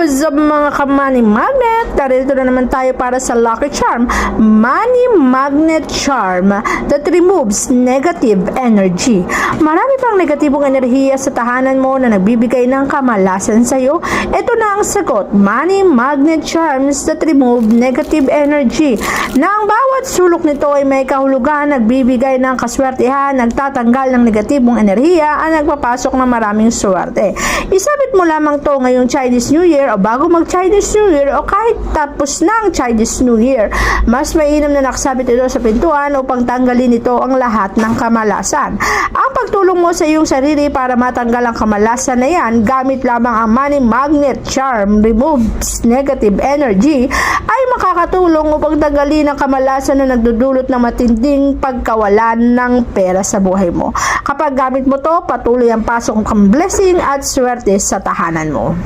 What's up mga ka-money magnet? Narito na naman tayo para sa Lucky Charm. Money Magnet Charm that removes negative energy. Marami pang negatibong enerhiya sa tahanan mo na nagbibigay ng kamalasan sa iyo. Ito na ang sagot. Money Magnet Charms that remove negative energy. Na ang bawat sulok nito ay may kahulugan, nagbibigay ng kaswertehan, nagtatanggal ng negatibong enerhiya, at nagpapasok ng maraming swerte. Isabit mo lamang to ngayong Chinese New Year o bago mag Chinese New Year o kahit tapos ng Chinese New Year. Mas mainam na nakasabit ito sa pintuan upang tanggalin ito ang lahat ng kamalasan. Ang pagtulong mo sa iyong sarili para matanggal ang kamalasan na yan gamit lamang ang Money Magnet Charm removes negative energy ay makakatulong upang tanggalin ang kamalasan na nagdudulot ng matinding pagkawalan ng pera sa buhay mo. Kapag gamit mo to, patuloy ang pasok ng blessing at swerte sa tahanan mo.